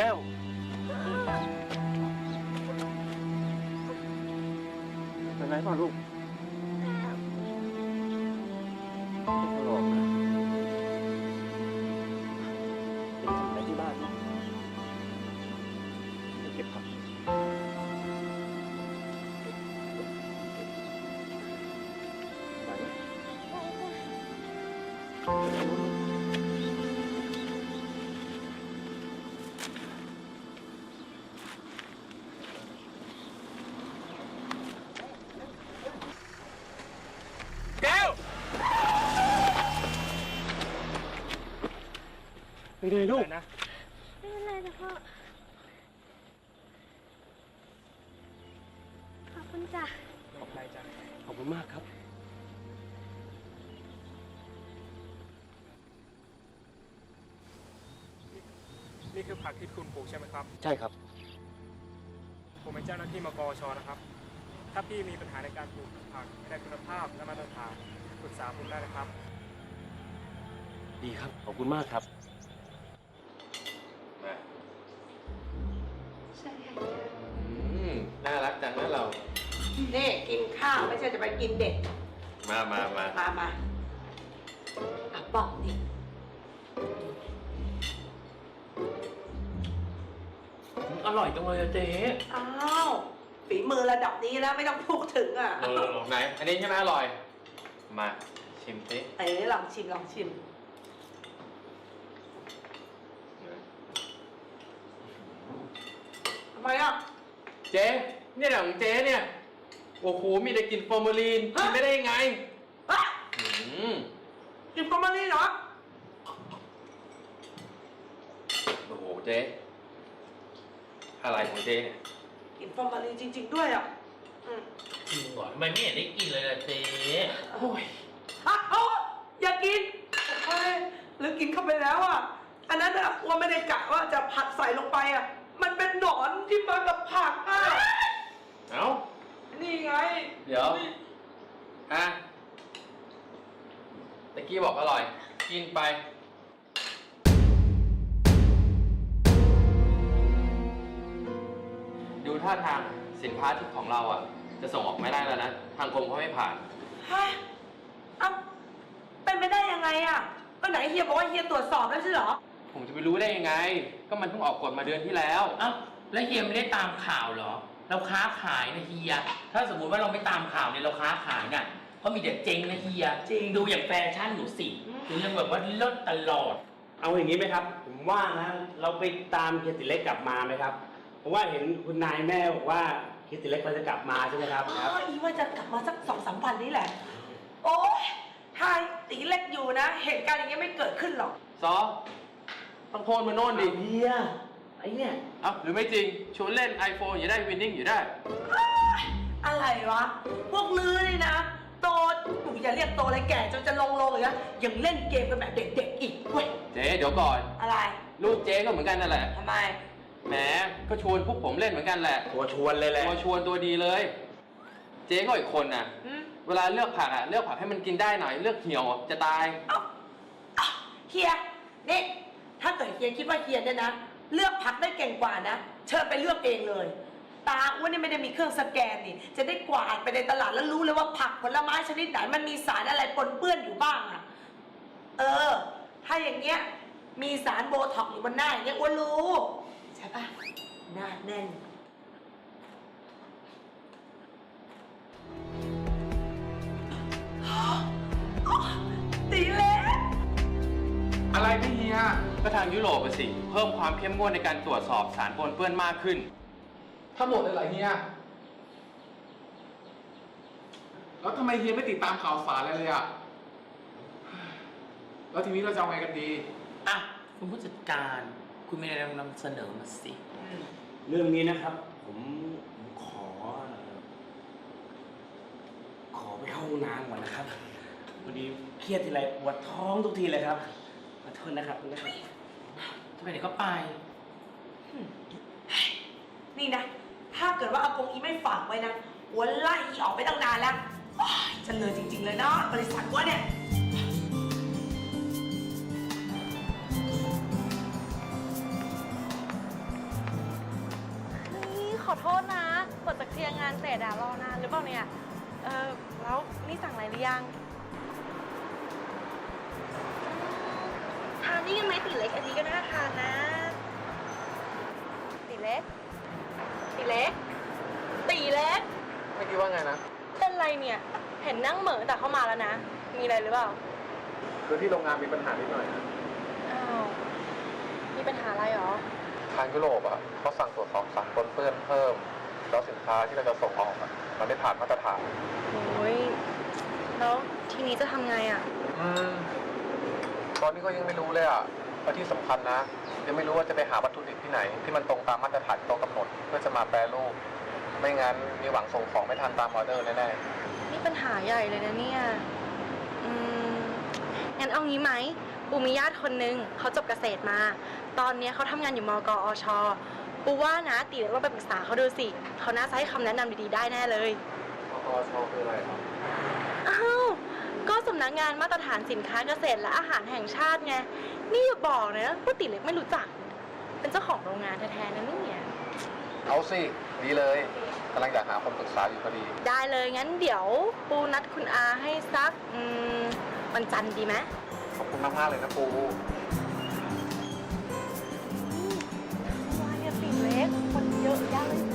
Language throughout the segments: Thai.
แไปเลยลูกนะไม่เป็นไรนะพ่อ ขอบคุณจ้ะขอบใจจ้ะขอบคุณมากครับ นี่คือผักที่คุณปลูกใช่ไหมครับ ใช่ครับ ผมเป็นเจ้าหน้าที่มกชนะครับ ถ้าพี่มีปัญหาในการปลูกผักไม่ได้คุณภาพและมาตรฐานปรึกษาผมได้นะครับ ดีครับ ขอบคุณมากครับ กินเด็ก มามามามามาอะบอกดิอร่อยจังเลยอะเจ๊อ้าวฝีมือระดับนี้แล้วไม่ต้องพูดถึงอะเออไหน อันนี้ใช่ไหมอร่อย มาชิมสิเอ๋ลองชิมลองชิม ทำไมอะ เจ๊เนี่ยของเจ๊เนี่ย โอ้โห มีแต่กลินฟอร์มาลีนฮะกินไม่ได้ยังไงฮะอืมกินฟอร์มาลีนเหรอ โอ้โห เจ๊ อะไรของเจ๊เนี่ย กินฟอร์มาลีนจริง ๆ ด้วยอะอืมจริงเหรอทำไมไม่เห็นได้กินเลยล่ะเจ๊โอ้ยอะเอาอย่ากินเฮ้ยหรือกินเข้าไปแล้วอะ อันนั้นอะว่าไม่ได้กะว่าจะผัดใส่ลงไปอะ มันเป็นหนอนที่มากับผักอะ เอ้า นี่ไงเดี๋ยวฮะตะกี้บอกอร่อย กินไป ดูท่าทางสินค้าที่ของเราอะ จะส่งออกไม่ได้แล้วนะ ทางกรมเขาไม่ผ่าน ฮะเอ้าเป็นไปได้ยังไงอะก็ไหนเฮียบอกว่าเฮียตรวจสอบแล้วใช่เหรอ ผมจะไปรู้ได้ยังไง ก็มันเพิ่งออกกฎมาเดือนที่แล้ว เอ้าแล้วเฮียไม่ได้ตามข่าวเหรอ เราค้าขายนะเฮีย ถ้าสมมุติว่าเราไม่ตามข่าวเนี่ยเราค้าขายเนี่ยก็มีแต่เจ๊งนะเฮียจริง ดูอย่างแฟชั่นหนูสิอืมหนูยังแบบว่าเลิศตลอด เอาอย่างนี้ไหมครับ ผมว่านะเราไปตามเฮียติเล็กกลับมาไหมครับเพราะว่าเห็นคุณนายแม่บอกว่าเฮียติเล็กเขาจะกลับมาใช่ไหมครับอ๋ครับออีว่าจะกลับมาสักสองสามวันนี้แหละ โอ้ยถ้าตีเล็กอยู่นะ เหตุการณ์อย่างเงี้ยไม่เกิดขึ้นหรอก ซอ ต้องโทนมาโน่นดิ เฮีย ไอ้เนี่ยเอ้าหรือไม่จริงชวนเล่น iPhone อย่าได้วินนิ่งอยู่ได้ อะไรวะ พวกลือนี่นะ โตหนูอย่าเรียกโตเลยแก่จนจะลงลงเลยนะยังเล่นเกมกันแบบเด็กๆอีกเว้ยเจ๊เดี๋ยวก่อน อะไรลูกเจ๊ก็เหมือนกันนั่นแหละทำไม แหมก็ชวนพวกผมเล่นเหมือนกันแหละตัวชวนเลยแหละตัวชวนตัวดีเลย เจ๊ก็อีกคนน่ะ อืมเวลาเลือกผักอะเลือกผักให้มันกินได้หน่อยเลือกเหี่ยวจะตาย เอ้าเอ้าเฮียนี่ถ้าเกิดเฮียคิดว่าเฮียเนี่ยนะ เลือกผักได้เก่งกว่านะ เชิญไปเลือกเองเลย ตาอ้วนนี่ไม่ได้มีเครื่องสแกนนี่ จะได้กวาดไปในตลาดแล้วรู้เลยว่าผักผลไม้ชนิดไหนมันมีสารอะไรปนเปื้อนอยู่บ้างอะเออ ถ้าอย่างเงี้ย มีสารโบท็อกอยู่บนหน้าอย่างเงี้ยอ้วนรู้ใช่ปะหน้าแน่นตีเล็กอะไรพี่เฮีย ก็ทางยุโรปอะสิ เพิ่มความเข้มงวดในการตรวจสอบสารปนเปื้อนมากขึ้นทั้งหมดเลยเหรอเฮีย แล้วทำไมเฮียไม่ติดตามข่าวสารอะไรเลยอะแล้วทีนี้เราจะเอาไงกันดี อะ คุณผู้จัดการ คุณมีอะไรนำเสนอมาสิ เรื่องนี้นะครับ ผมผมขอเอ่อขอไปเข้าห้องน้ำก่อนนะครับพอดีเครียดทีไรปวดท้องทุกทีเลยครับข อโทษนะครับนะครับทำไมเดี๋ยวก็ไป นี่นะ ถ้าเกิดว่าอากงอีไม่ฝากไว้นะอ้วนไล่อีออกไปตั้งนานแล้วว้ายจะเลยจริง ๆ เลยเนาะบริษัทอ้วนเนี่ยนอโทษนะกว่าจะเคลียร์งานเสร็จอะรอนานหรือเปล่าเนี่ย เออแล้วนี่สั่งอะไรหรือยัง นนี่กันไหมตีเล็ก อันนี้ก็น่าทานนะ ตีเล็ก ตีเล็ก ตีเล็กไม่คิดว่าไงนะ เป็นไรเนี่ย เห็นนั่งเหม่อแต่เข้ามาแล้วนะ มีอะไรหรือเปล่า คือที่โรงงานมีปัญหานิดหน่อยนะอ้าว มีปัญหาอะไรหรอ ทางยุโรปอะเขาสั่งตรวจสอบสารปนเปื้อนเพิ่ม แล้วสินค้าที่เราจะส่งออกอะมันไม่ผ่านมาตรฐาน โอ้ย แล้วทีนี้จะทำไงอะอืม ตอนนี้ก็ยังไม่รู้เลยอะและที่สำคัญนะ ยังไม่รู้ว่าจะไปหาวัตถุดิบที่ไหน ที่มันตรงตามมาตรฐานที่เรากำหนด เพื่อจะมาแปรรูป ไม่งั้นมีหวังส่งของไม่ทันตามออเดอร์แน่นี่ปัญหาใหญ่เลยนะเนี่ยอืมงั้นเอางี้ไหมปูมีญาติคนนึงเขาจบเกษตรมา ตอนเนี้ยเขาทำงานอยู่มกอชปูว่านะตีเล็กลองไปปรึกษาเขาดูสิเขาน่าจะให้คำแนะนำดีๆได้แน่เลยๆอชคืออะไรครับอ้าว ก็สำนักงานมาตรฐานสินค้าเกษตรและอาหารแห่งชาติไง นี่อย่าบอกนะว่าติเล็กไม่รู้จัก เป็นเจ้าของโรงงานแท้ๆนะเนี่ย เอาสิ ดีเลยกำลังอยากหาคนปรึกษาอยู่พอดี ได้เลยงั้นเดี๋ยวปูนัดคุณอาให้สักอืมวันจันทร์ดีไหมขอบคุณมากๆเลยนะปู วายเนี่ยติเล็กคนเยอะแยะเลย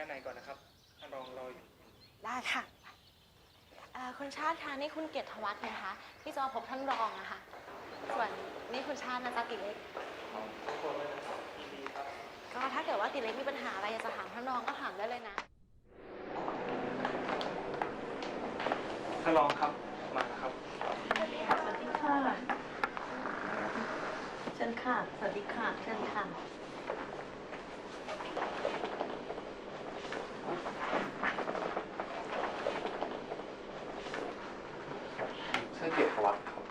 ด้านในก่อนนะครับท่านรองรออยู่ ได้ค่ะเอ่อคุณชาติคะนี่คุณเกียรติวัฒน์นะคะที่จะมาพบท่านรองอะค่ะส่วนนี่คุณชาตินะจ๊ะติเล็กก็ถ้าเกิดว่าติเล็กมีปัญหาอะไรอยากจะถามท่านรองก็ถามได้เลยนะ ท่านรองครับ มาครับ สวัสดีค่ะเชิญค่ะ สวัสดีค่ะเชิญค่ะ ชื่อเกียรติวัฒน์ครับ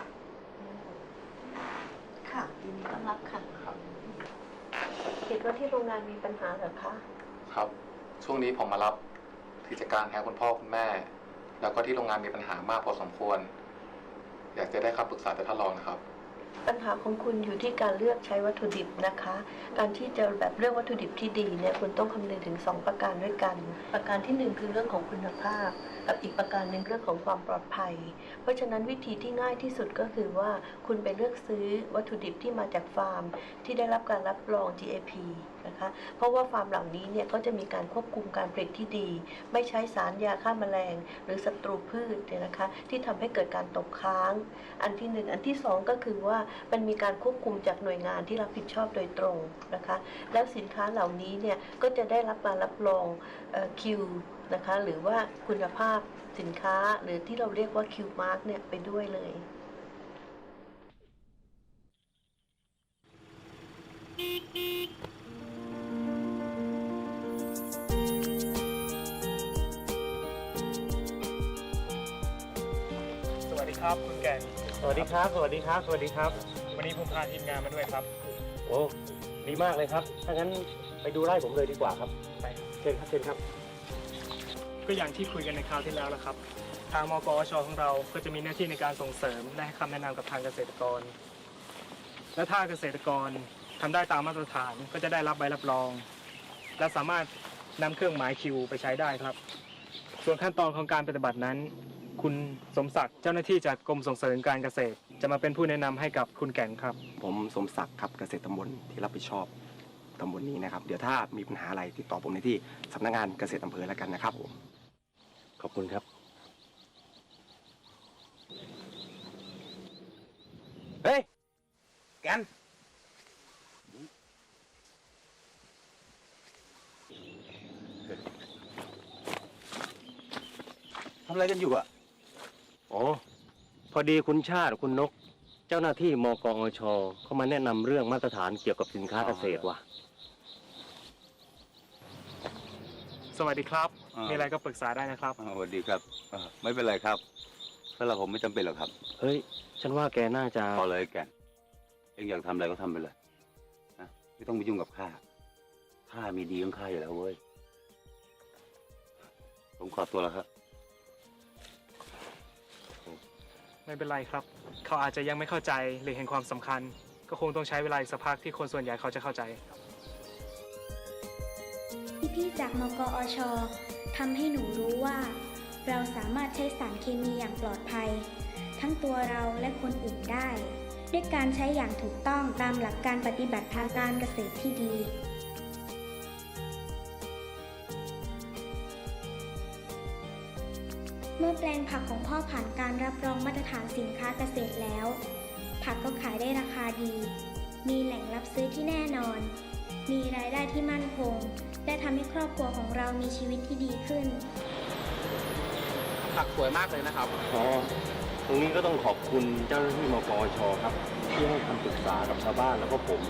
ค่ะยินดีต้อนรับค่ะ ครับ เห็ นว่าที่โรงงานมีปัญหาเหรอคะ ครับ ช่วงนี้ผมมารับกิจการแทนคุณพ่อคุณแม่ แล้วก็ที่โรงงานมีปัญหามากพอสมควร อยากจะได้คำปรึกษาจากท่านรองนะครับ ปัญหาของคุณอยู่ที่การเลือกใช้วัตถุดิบนะคะ การที่จะแบบเลือกวัตถุดิบที่ดีเนี่ยคุณต้องคำนึงถึง 2 ประการด้วยกัน ประการที่ 1 คือเรื่องของคุณภาพ กับอีกประการหนึ่งเรื่องของความปลอดภัย เพราะฉะนั้นวิธีที่ง่ายที่สุดก็คือว่าคุณไปเลือกซื้อวัตถุดิบที่มาจากฟาร์ม ที่ได้รับการรับรอง GAP นะคะ เพราะว่าฟาร์มเหล่านี้เนี่ยก็จะมีการควบคุมการผลิตที่ดี ไม่ใช้สารยาฆ่าแมลง หรือศัตรูพืชเนี่ยนะคะ ที่ทำให้เกิดการตกค้าง อันที่หนึ่งอันที่สองก็คือว่ามันมีการควบคุมจากหน่วยงานที่รับผิดชอบโดยตรงนะคะ แล้วสินค้าเหล่านี้เนี่ยก็จะได้รับการรับรองคิว นะคะ หรือว่าคุณภาพสินค้าหรือที่เราเรียกว่าคิวมาร์กเนี่ยไปด้วยเลยสวัสดีครับคุณแก่นสวัสดีครับ สวัสดีครับ สวัสดีครับ วันนี้ผมพาทีมงานมาด้วยครับ โอ้ ดีมากเลยครับ ถ้างั้นไปดูไร่ผมเลยดีกว่าครับ ไป เชิญครับ เชิญครับ ก็อย่างที่คุยกันในคราวที่แล้วนะครับ ทางมกอชของเราก็จะมีหน้าที่ในการส่งเสริมและให้คำแนะนำกับทางเกษตรกร และถ้าเกษตรกรทำได้ตามมาตรฐานก็จะได้รับใบรับรอง และสามารถนำเครื่องหมายคิวไปใช้ได้ครับ ส่วนขั้นตอนของการปฏิบัตินั้น คุณสมศักดิ์เจ้าหน้าที่จากกรมส่งเสริมการเกษตร จะมาเป็นผู้แนะนำให้กับคุณแก่นครับ ผมสมศักดิ์ครับเกษตรตำบลที่รับผิดชอบตำบลนี้นะครับ เดี๋ยวถ้ามีปัญหาอะไรติดต่อผมในที่สำนักงานเกษตรอำเภอแล้วกันนะครับผม อบคุณครับ เฮ้ยแกนทำอะไรกันอยู่อะ อ๋อ พอดีคุณชาติคุณนก เจ้าหน้าที่มกอชเขามาแนะนำเรื่องมาตรฐานเกี่ยวกับสินค้าเกษตรว่ะ สวัสดีครับ อ่ามี มีอะไรก็ปรึกษาได้นะครับ อ่าสวัสดีครับอ่าไม่เป็นไรครับสำหรับผมไม่จำเป็นหรอกครับเฮ้ย ฉันว่าแกน่าจะ พอเลยแกนองอยากทำอะไรก็ทำไปเลยนะไม่ต้องไปยุ่งกับข้าข้ามีดีของข้าอยู่แล้วเว้ยผมขอตัวแล้วครับ ไม่เป็นไรครับ เขาอาจจะยังไม่เข้าใจหรือเห็นความสำคัญ ก็คงต้องใช้เวลาอีกสักพักที่คนส่วนใหญ่เขาจะเข้าใจพี่ ๆจากมกอชทำให้หนูรู้ว่า เราสามารถใช้สารเคมีอย่างปลอดภัย ทั้งตัวเราและคนอื่นได้ ด้วยการใช้อย่างถูกต้องตามหลักการปฏิบัติทางการเกษตรที่ดีเมื่อแปลงผักของพ่อผ่านการรับรองมาตรฐานสินค้าเกษตรแล้ว ผักก็ขายได้ราคาดี มีแหล่งรับซื้อที่แน่นอน มีรายได้ที่มั่นคง และทำให้ครอบครัวของเรามีชีวิตที่ดีขึ้น ผักสวยมากเลยนะครับ อ๋อตรงนี้ก็ต้องขอบคุณเจ้าหน้าที่มกอชครับ ที่ให้คำปรึกษากับชาวบ้านแล้วก็ผม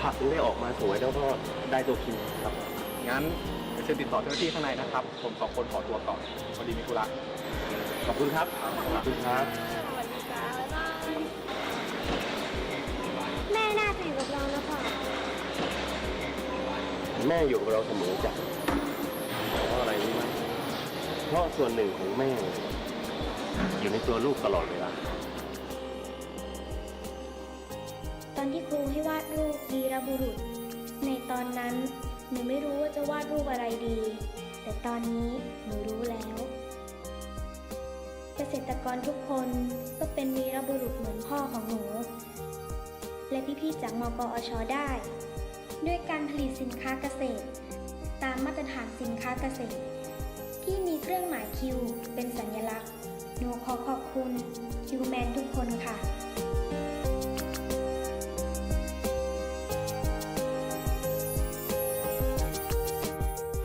ผักถึงได้ออกมาสวยแล้วก็ได้ตัวคิวครับ งั้นเดี๋ยวเชิญติดต่อเจ้าหน้าที่ข้างในนะครับ ผมสองคนขอตัวก่อนพอดีมีธุระขอบคุณครับ ขอบคุณครับ ม่อยู่กับเราเสมอจ้ะเพราะอะไรรู้ไหมเพราะส่วนหนึ่งของแม่ อยู่ในตัวลูกตลอดเวลาตอนที่ครูให้วาดรูปวีรบุรุษ ในตอนนั้น หนูไม่รู้ว่าจะวาดรูปอะไรดี แต่ตอนนี้หนูรู้แล้ว เกษตรกรทุกคนก็เป็นวีรบุรุษเหมือนพ่อของหนู และพี่ๆจากมกอชได้ ด้วยการผลิตสินค้าเกษตร ตามมาตรฐานสินค้าเกษตร ที่มีเครื่องหมายคิวเป็นสัญลักษณ์หนูขอขอบคุณคิวแมนทุกคนค่ะ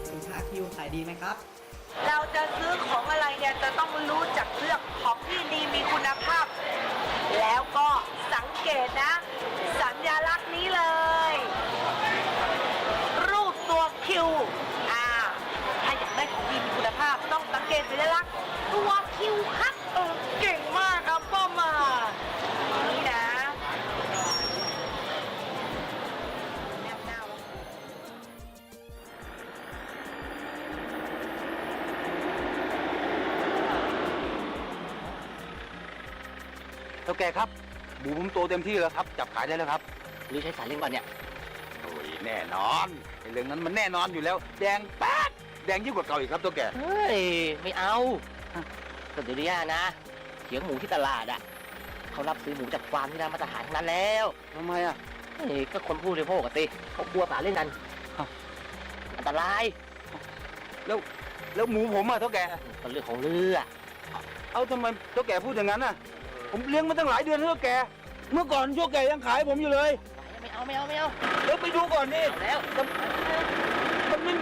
สินค้าคิวขายดีไหมครับ เราจะซื้อของอะไรเนี่ยจะต้องรู้จักเลือกของที่ดีมีคุณภาพ เท่าแกครับหมูผมโตเต็มที่แล้วครับ จับขายได้แล้วครับหรือใช้สารเล่นก่อนเนี่ยโอ้ยแน่นอนไอ้เรื่องนั้นมันแน่นอนอยู่แล้ว แดงแป๊ดแดงยิ่งกว่าเก่าอีกครับตัวแกเฮ้ยไม่เอาก็เดี๋ยวนี้นะเขียงหมูที่ตลาดอะเขารับซื้อหมูจากฟาร์มที่ได้มาตรฐานทั้งนั้นแล้วทำไมอะเฮ้ยก็คนผู้บริโภคกันสิเขากลัวสารเล่นกันอ้าวอันตรายแล้วแล้วหมูผมอะเท่าแกก็เรื่องของเรือเอาทำไมเท่าแกพูดอย่างนั้นอะ ผมเลี้ยงมาตั้งหลายเดือนแล้วเท่าแก เมื่อก่อนเท่าแกยังขายผมอยู่เลย ไม่เอาไม่เอาไม่เอาแล้วไปดูก่อนนี่เอาแล้วมันไม่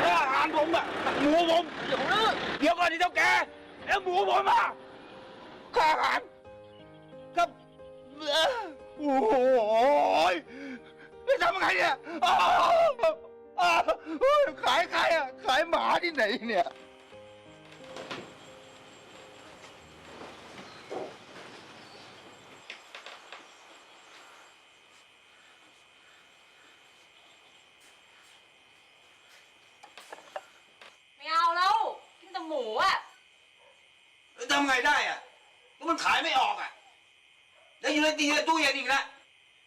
ให้อาหารผมอะหมูผมเรื่องของเรือเดี๋ยวก่อนดิเท่าแกแล้วหมูผมอะค่าอาหารกับเอ่อโอ้โหยจะทำไงเนี่ยอ้าวอ้าวเฮ้ยขายใครอะขายหมาที่ไหนเนี่ย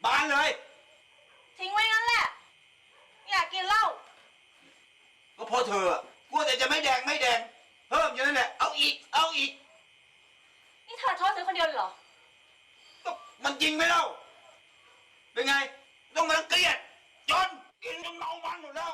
บานเลย ทิ้งไว้งั้นแหละ อยากกินเหล้าก็พอเธอกลัวแต่จะไม่แดงไม่แดง เพิ่มเยอะนั่นแหละ เอาอีก เอาอีก นี่เธอชอบซื้อคนเดียวเหรอ ก็มันยิงไม่เล่า เป็นไง ต้องมารังเกียจจนกินจนเมามันหมดแล้ว